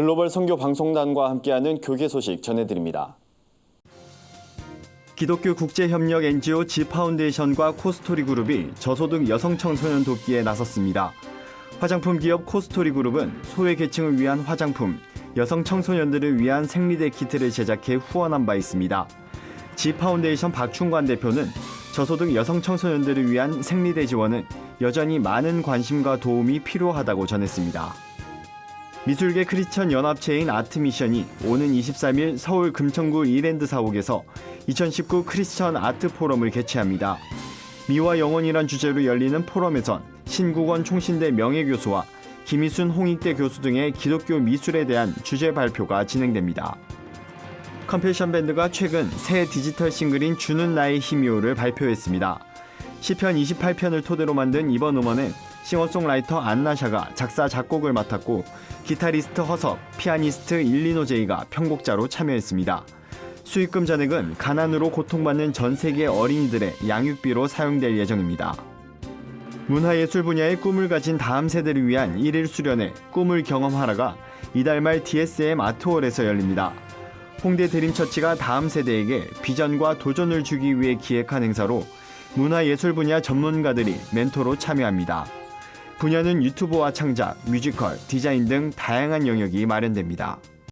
글로벌 선교 방송단과 함께하는 교계 소식 전해드립니다. 기독교 국제협력 NGO G 파운데이션과 코스토리 그룹이 저소득 여성 청소년 돕기에 나섰습니다. 화장품 기업 코스토리 그룹은 소외 계층을 위한 화장품, 여성 청소년들을 위한 생리대 키트를 제작해 후원한 바 있습니다. G 파운데이션 박충관 대표는 저소득 여성 청소년들을 위한 생리대 지원은 여전히 많은 관심과 도움이 필요하다고 전했습니다. 미술계 크리스천 연합체인 아트미션이 오는 23일 서울 금천구 이랜드 사옥에서 2019 크리스천 아트 포럼을 개최합니다. 미와 영원이란 주제로 열리는 포럼에선 신국원 총신대 명예교수와 김희순 홍익대 교수 등의 기독교 미술에 대한 주제 발표가 진행됩니다. 컴패션 밴드가 최근 새 디지털 싱글인 주는 나의 힘이오를 발표했습니다. 시편 28편을 토대로 만든 이번 음원은 싱어송라이터 안나샤가 작사 작곡을 맡았고 기타리스트 허섭, 피아니스트 일리노 제이가 편곡자로 참여했습니다. 수익금 잔액은 가난으로 고통받는 전 세계 어린이들의 양육비로 사용될 예정입니다. 문화예술 분야의 꿈을 가진 다음 세대를 위한 일일 수련회 꿈을 경험하라가 이달 말 DSM 아트홀에서 열립니다. 홍대 드림처치가 다음 세대에게 비전과 도전을 주기 위해 기획한 행사로 문화예술 분야 전문가들이 멘토로 참여합니다. 분야는 유튜브와 창작, 뮤지컬, 디자인 등 다양한 영역이 마련됩니다.